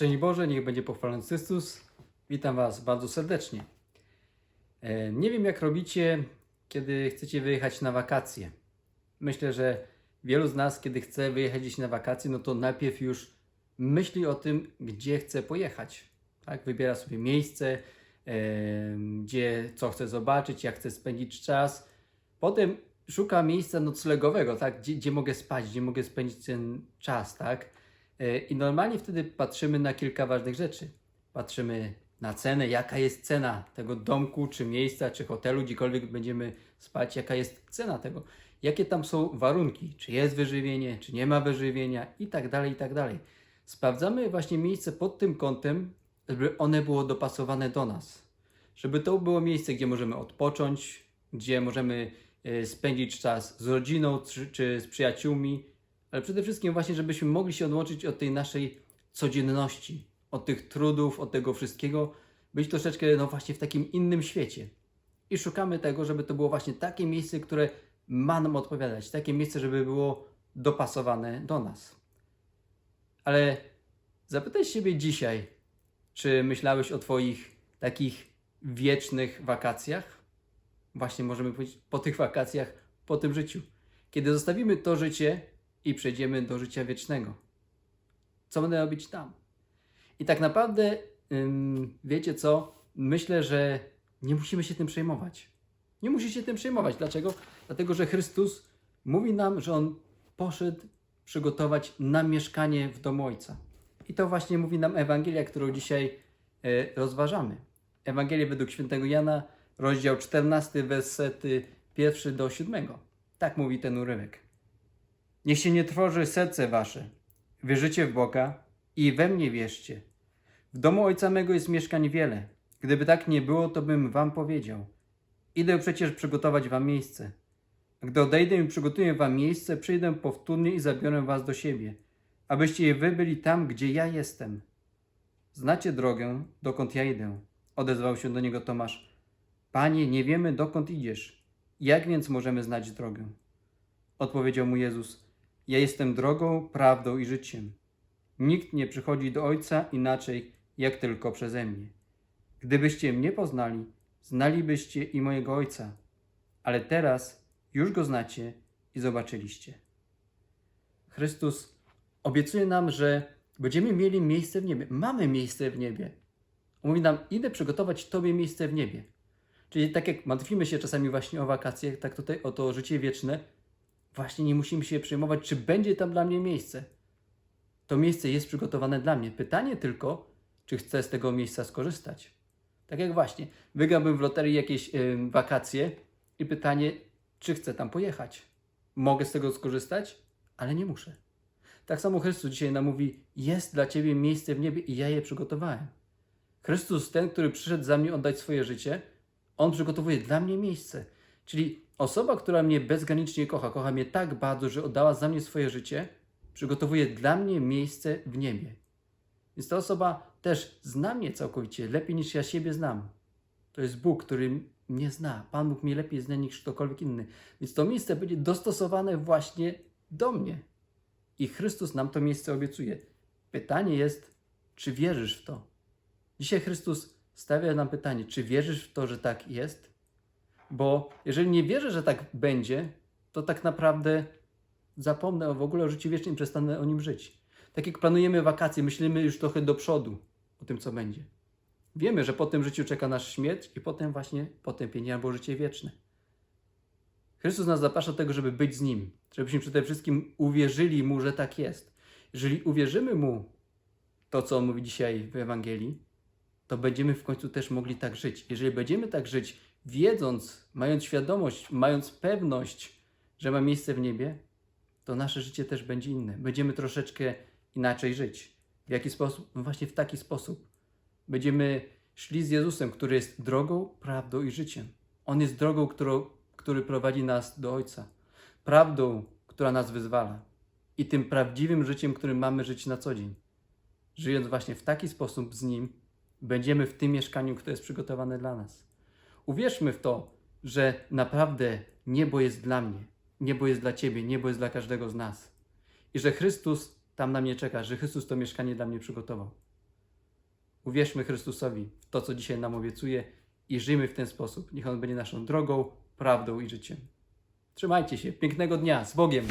Szczęść Boże, niech będzie pochwalony Chrystus. Witam Was bardzo serdecznie. E, Nie wiem, jak robicie, kiedy chcecie wyjechać na wakacje. Myślę, że wielu z nas, kiedy chce wyjechać gdzieś na wakacje, no to najpierw już myśli o tym, gdzie chce pojechać. Tak? Wybiera sobie miejsce, e, gdzie, co chce zobaczyć, jak chce spędzić czas. Potem szuka miejsca noclegowego, tak? gdzie, gdzie mogę spać, gdzie mogę spędzić ten czas. Tak? E, I normalnie wtedy patrzymy na kilka ważnych rzeczy. Patrzymy na cenę, jaka jest cena tego domku, czy miejsca, czy hotelu, gdziekolwiek będziemy spać, jaka jest cena tego, jakie tam są warunki, czy jest wyżywienie, czy nie ma wyżywienia i tak dalej, i tak dalej. Sprawdzamy właśnie miejsce pod tym kątem, żeby one było dopasowane do nas. Żeby to było miejsce, gdzie możemy odpocząć, gdzie możemy e, spędzić czas z rodziną czy, czy z przyjaciółmi, ale przede wszystkim właśnie, żebyśmy mogli się odłączyć od tej naszej codzienności, od tych trudów, od tego wszystkiego, być troszeczkę no właśnie w takim innym świecie. I szukamy tego, żeby to było właśnie takie miejsce, które ma nam odpowiadać, takie miejsce, żeby było dopasowane do nas. Ale zapytaj siebie dzisiaj, czy myślałeś o Twoich takich wiecznych wakacjach? Właśnie możemy powiedzieć po tych wakacjach, po tym życiu. Kiedy zostawimy to życie i przejdziemy do życia wiecznego. Co będę robić tam? I tak naprawdę, wiecie co? Myślę, że nie musimy się tym przejmować. Nie musi się tym przejmować. Dlaczego? Dlatego, że Chrystus mówi nam, że On poszedł przygotować nam mieszkanie w domu Ojca. I to właśnie mówi nam Ewangelia, którą dzisiaj e, rozważamy. Ewangelia według świętego Jana, rozdział 14, wersety 1 do 7. Tak mówi ten urywek. Niech się nie trwoży serce wasze. Wierzycie w Boga i we mnie wierzcie. W domu Ojca mego jest mieszkań wiele. Gdyby tak nie było, to bym wam powiedział. Idę przecież przygotować wam miejsce. Gdy odejdę i przygotuję wam miejsce, przyjdę powtórnie i zabiorę was do siebie, abyście wy byli tam, gdzie ja jestem. Znacie drogę, dokąd ja idę. Odezwał się do niego Tomasz. Panie, nie wiemy, dokąd idziesz. Jak więc możemy znać drogę? Odpowiedział mu Jezus: Ja jestem drogą, prawdą i życiem. Nikt nie przychodzi do Ojca inaczej, jak tylko przeze mnie. Gdybyście mnie poznali, znalibyście i mojego Ojca, ale teraz już go znacie i zobaczyliście. Chrystus obiecuje nam, że będziemy mieli miejsce w niebie. Mamy miejsce w niebie. Mówi nam, idę przygotować Tobie miejsce w niebie. Czyli tak jak martwimy się czasami właśnie o wakacje, tak tutaj o to życie wieczne, właśnie nie musimy się przejmować, czy będzie tam dla mnie miejsce. To miejsce jest przygotowane dla mnie. Pytanie tylko, czy chcę z tego miejsca skorzystać. Tak jak właśnie, wygrałbym w loterii jakieś ym, wakacje i pytanie, czy chcę tam pojechać. Mogę z tego skorzystać, ale nie muszę. Tak samo Chrystus dzisiaj nam mówi: Jest dla ciebie miejsce w niebie i ja je przygotowałem. Chrystus, ten, który przyszedł za mnie oddać swoje życie, on przygotowuje dla mnie miejsce. Czyli osoba, która mnie bezgranicznie kocha, kocha mnie tak bardzo, że oddała za mnie swoje życie, przygotowuje dla mnie miejsce w niebie. Więc ta osoba też zna mnie całkowicie, lepiej niż ja siebie znam. To jest Bóg, który mnie zna. Pan Bóg mnie lepiej zna niż ktokolwiek inny. Więc to miejsce będzie dostosowane właśnie do mnie. I Chrystus nam to miejsce obiecuje. Pytanie jest, czy wierzysz w to? Dzisiaj Chrystus stawia nam pytanie, czy wierzysz w to, że tak jest? Bo jeżeli nie wierzę, że tak będzie, to tak naprawdę zapomnę w ogóle o życiu wiecznym i przestanę o nim żyć. Tak jak planujemy wakacje, myślimy już trochę do przodu o tym, co będzie. Wiemy, że po tym życiu czeka nas śmierć i potem właśnie potępienie albo życie wieczne. Chrystus nas zaprasza do tego, żeby być z Nim, żebyśmy przede wszystkim uwierzyli Mu, że tak jest. Jeżeli uwierzymy Mu to, co On mówi dzisiaj w Ewangelii, to będziemy w końcu też mogli tak żyć. Jeżeli będziemy tak żyć, wiedząc, mając świadomość, mając pewność, że ma miejsce w niebie, to nasze życie też będzie inne. Będziemy troszeczkę inaczej żyć. W jaki sposób? No właśnie w taki sposób. Będziemy szli z Jezusem, który jest drogą, prawdą i życiem. On jest drogą, którą, który prowadzi nas do Ojca. Prawdą, która nas wyzwala. I tym prawdziwym życiem, którym mamy żyć na co dzień. Żyjąc właśnie w taki sposób z Nim, będziemy w tym mieszkaniu, które jest przygotowane dla nas. Uwierzmy w to, że naprawdę niebo jest dla mnie, niebo jest dla Ciebie, niebo jest dla każdego z nas. I że Chrystus tam na mnie czeka, że Chrystus to mieszkanie dla mnie przygotował. Uwierzmy Chrystusowi w to, co dzisiaj nam obiecuje i żyjmy w ten sposób. Niech On będzie naszą drogą, prawdą i życiem. Trzymajcie się. Pięknego dnia. Z Bogiem.